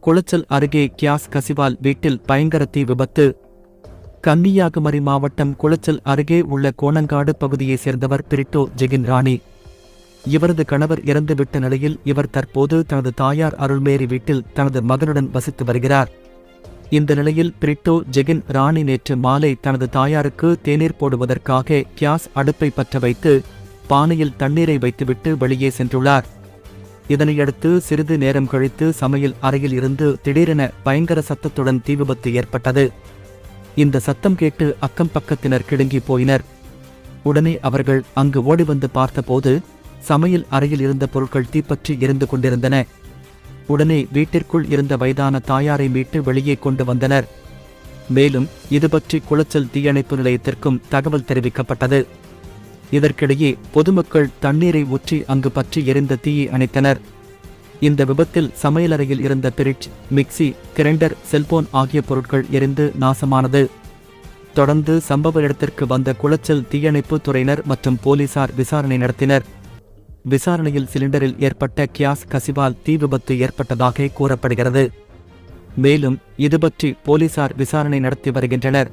குளச்சல் அருகே கியாஸ் கசிவால் வீட்டில் பயங்கர தீ விபத்து. கன்னியாகுமரி மாவட்டம் குளச்சல் அருகே உள்ள கோணங்காடு பகுதியைச் சேர்ந்தவர் பிரிட்டோ ஜெகின் ராணி. இவரது கணவர் இறந்துவிட்ட நிலையில் இவர் தற்போது தனது தாயார் அருள்மேரி வீட்டில் தனது மகனுடன் வசித்து வருகிறார். இந்த நிலையில் பிரிட்டோ ஜெகின் ராணி நேற்று மாலை தனது தாயாருக்கு தேநீர் போடுவதற்காக கியாஸ் அடுப்பை பற்ற வைத்து பானையில் தண்ணீரை வைத்துவிட்டு வெளியே சென்றுள்ளார். இதனையடுத்து சிறிது நேரம் கழித்து சமையல் அறையில் இருந்து திடீரென பயங்கர சத்தத்துடன் தீ விபத்து ஏற்பட்டது. இந்த சத்தம் கேட்டு அக்கம் பக்கத்தினர் கிடுங்கி போயினர். உடனே அவர்கள் அங்கு ஓடி வந்து பார்த்தபோது சமையல் அறையில் இருந்த பொருட்கள் தீப்பற்றி எரிந்து கொண்டிருந்தன. உடனே வீட்டிற்குள் இருந்த வயதான தாயாரை மீட்டு வெளியே கொண்டு வந்தனர். மேலும் இது பற்றி குளச்சல் தீயணைப்பு நிலையத்திற்கும் தகவல் தெரிவிக்கப்பட்டது. இதற்கிடையே பொதுமக்கள் தண்ணீரை ஊற்றி அங்கு பற்றி எரிந்த தீயை அணைத்தனர். இந்த விபத்தில் சமையலறையில் இருந்த பிரிட்ஜ் மிக்சி கிரைண்டர் செல்போன் ஆகிய பொருட்கள் எரிந்து நாசமானது. தொடர்ந்து சம்பவ இடத்திற்கு வந்த குளச்சல் தீயணைப்பு துறையினர் மற்றும் போலீசார் விசாரணை நடத்தினர். விசாரணையில் சிலிண்டரில் ஏற்பட்ட கியாஸ் கசிவால் தீ விபத்து ஏற்பட்டதாக கூறப்படுகிறது. மேலும் இதுபற்றி போலீசார் விசாரணை நடத்தி வருகின்றனர்.